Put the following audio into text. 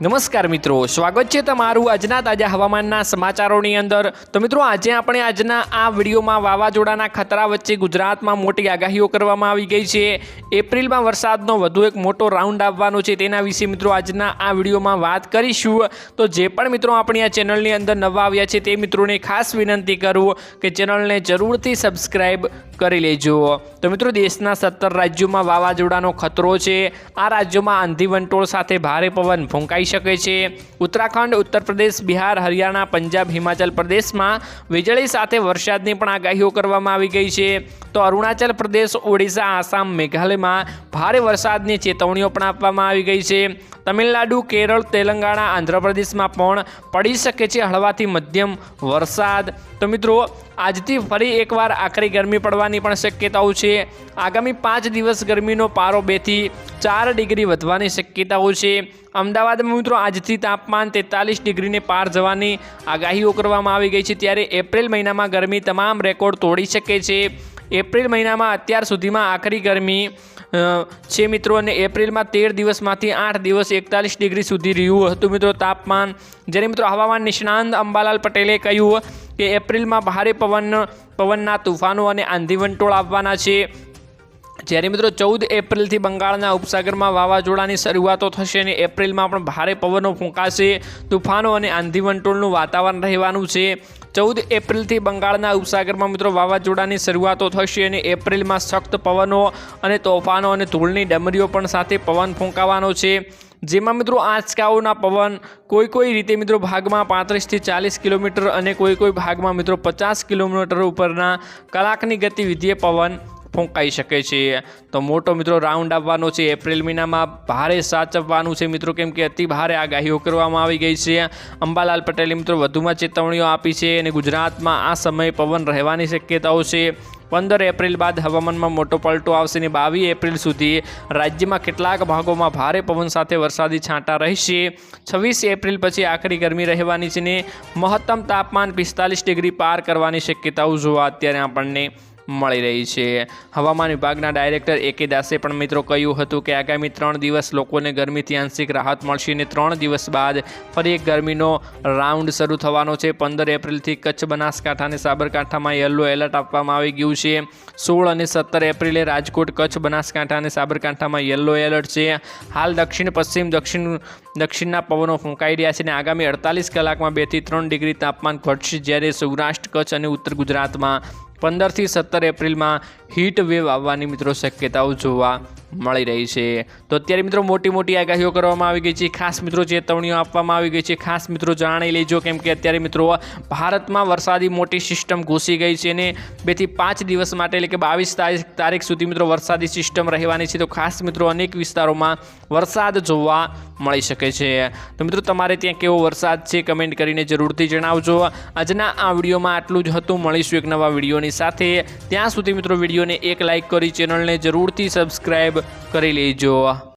નમસ્કાર મિત્રો, સ્વાગત છે તમારું આજના તાજા હવામાનના સમાચારોની અંદર. તો મિત્રો, આજે આપણે આજના આ વિડીયોમાં વાવાઝોડાના ખતરા વચ્ચે ગુજરાતમાં મોટી આગાહીઓ કરવામાં આવી ગઈ છે. એપ્રિલમાં વરસાદનો વધુ એક મોટો રાઉન્ડ આવવાનો છે, તેના વિશે મિત્રો આજના આ વિડીયોમાં વાત કરીશું. તો જે પણ મિત્રો આપણી આ ચેનલની અંદર નવા આવ્યા છે, તે મિત્રોને ખાસ વિનંતી કરું કે ચેનલને જરૂરથી સબસ્ક્રાઈબ કરી લેજો. તો મિત્રો, દેશના સત્તર રાજ્યોમાં વાવાઝોડાનો ખતરો છે. આ રાજ્યોમાં આંધી વંટોળ સાથે ભારે પવન ફૂંકાઈ શકે છે. ઉત્તરાખંડ, ઉત્તર પ્રદેશ, બિહાર, હરિયાણા, પંજાબ, હિમાચલ પ્રદેશમાં વીજળી સાથે વરસાદની પણ આગાહીઓ કરવામાં આવી ગઈ છે. તો અરુણાચલ પ્રદેશ, ઓડિશા, આસામ, મેઘાલયમાં ભારે વરસાદની ચેતવણીઓ પણ આપવામાં આવી ગઈ છે. તમિલનાડુ, કેરળ, તેલંગાણા, આંધ્રપ્રદેશમાં પણ પડી શકે છે હળવાથી મધ્યમ વરસાદ. તો મિત્રો, આજથી ફરી એકવાર આકરી ગરમી પડવાની પણ શક્યતાઓ છે. આગામી પાંચ દિવસ ગરમીનો પારો બેથી ચાર ડિગ્રી વધવાની શક્યતાઓ છે. અમદાવાદમાં મિત્રો, આજથી તાપમાન તેતાલીસ ડિગ્રીને પાર જવાની આગાહીઓ કરવામાં આવી ગઈ છે. ત્યારે એપ્રિલ મહિનામાં ગરમી તમામ રેકોર્ડ તોડી શકે છે. એપ્રિલ મહિનામાં અત્યાર સુધીમાં આખરી ગરમી છે મિત્રો, અને એપ્રિલમાં તેર દિવસમાંથી આઠ દિવસ એકતાલીસ ડિગ્રી સુધી રહ્યું હતું મિત્રો તાપમાન. જ્યારે મિત્રો હવામાન નિષ્ણાંત અંબાલાલ પટેલે કહ્યું કે એપ્રિલમાં ભારે પવન, પવનના તુફાનો અને આંધીવંટોળ આવવાના છે. જ્યારે મિત્રો ચૌદ એપ્રિલથી બંગાળના ઉપસાગરમાં વાવાઝોડાની શરૂઆતો થશે અને એપ્રિલમાં પણ ભારે પવનો ફૂંકાશે, તુફાનો અને આંધીવંટોળનું વાતાવરણ રહેવાનું છે. ચૌદ એપ્રિલથી બંગાળના ઉપસાગરમાં મિત્રો વાવાઝોડાની શરૂઆતો થશે અને એપ્રિલમાં સખ્ત પવનો અને તોફાનો અને ધૂળની ડમરીઓ પણ સાથે પવન ફૂંકાવાનો છે. જેમાં મિત્રો આંચકાઓના પવન, કોઈ કોઈ રીતે મિત્રો ભાગમાં પાંત્રીસથી ચાલીસ કિલોમીટર અને કોઈ કોઈ ભાગમાં મિત્રો પચાસ કિલોમીટર ઉપરના કલાકની ગતિવિધિએ પવન ફૂંકાઈ શકે છે. તો મોટો મિત્રો રાઉન્ડ આવવાનો છે. એપ્રિલ મહિનામાં ભારે સાચવવાનું છે મિત્રો. કેમ કે અતિ ભારે આગાહીઓ કરવામાં આવી ગઈ છે. અંબાલાલ પટેલે મિત્રો વધુમાં ચેતવણીઓ આપી છે અને ગુજરાતમાં આ સમયે પવન રહેવાની શક્યતાઓ છે. પંદર એપ્રિલ બાદ હવામાનમાં મોટો પલટો આવશે અને બાવીસ એપ્રિલ સુધી રાજ્યમાં કેટલાક ભાગોમાં ભારે પવન સાથે વરસાદી છાંટા રહેશે. છવ્વીસ એપ્રિલ પછી આખરી ગરમી રહેવાની છે ને મહત્તમ તાપમાન પિસ્તાલીસ ડિગ્રી પાર કરવાની શક્યતાઓ જોવા અત્યારે આપણને મળી રહી છે. હવામાન વિભાગના ડાયરેક્ટર એ કે દાસે પણ મિત્રો કહ્યું હતું કે આગામી ત્રણ દિવસ લોકોને ગરમીથી આંશિક રાહત મળશે અને ત્રણ દિવસ બાદ ફરી એક ગરમીનો રાઉન્ડ શરૂ થવાનો છે. પંદર એપ્રિલથી કચ્છ બનાસકાંઠા અને સાબરકાંઠામાં યલો એલર્ટ આપવામાં આવી ગયું છે. સોળ અને સત્તર એપ્રિલે રાજકોટ, કચ્છ, બનાસકાંઠા અને સાબરકાંઠામાં યલો એલર્ટ છે. હાલ દક્ષિણ, પશ્ચિમ, દક્ષિણ, દક્ષિણના પવનો ફૂંકાઈ રહ્યા છે અને આગામી અડતાલીસ કલાકમાં બેથી ત્રણ ડિગ્રી તાપમાન ઘટશે જ્યારે સૌરાષ્ટ્ર, કચ્છ અને ઉત્તર ગુજરાતમાં પંદરથી સત્તર એપ્રિલમાં હીટ વેવ આવવાની મિત્રો શક્યતાઓ જોવા મળી રહી છે. તો અત્યારે મિત્રો મોટી મોટી આગાહીઓ કરવામાં આવી ગઈ છે. ખાસ મિત્રો ચેતવણીઓ આપવામાં આવી ગઈ છે. ખાસ મિત્રો જાણી લેજો કેમ કે અત્યારે મિત્રો ભારતમાં વરસાદી મોટી સિસ્ટમ ઘૂસી ગઈ છે અને બેથી પાંચ દિવસ માટે એટલે કે બાવીસ તારીખ તારીખ સુધી મિત્રો વરસાદી સિસ્ટમ રહેવાની છે. તો ખાસ મિત્રો અનેક વિસ્તારોમાં વરસાદ જોવા મળી શકે છે. તો મિત્રો તમારે ત્યાં કેવો વરસાદ છે કમેન્ટ કરીને જરૂરથી જણાવજો. આજના આ વિડીયોમાં આટલું જ હતું. મળીશું એક નવા વિડીયોની સાથે. ત્યાં સુધી મિત્રો વિડીયોને એક લાઇક કરી, ચેનલને જરૂરથી સબસ્ક્રાઈબ કરી લેજો.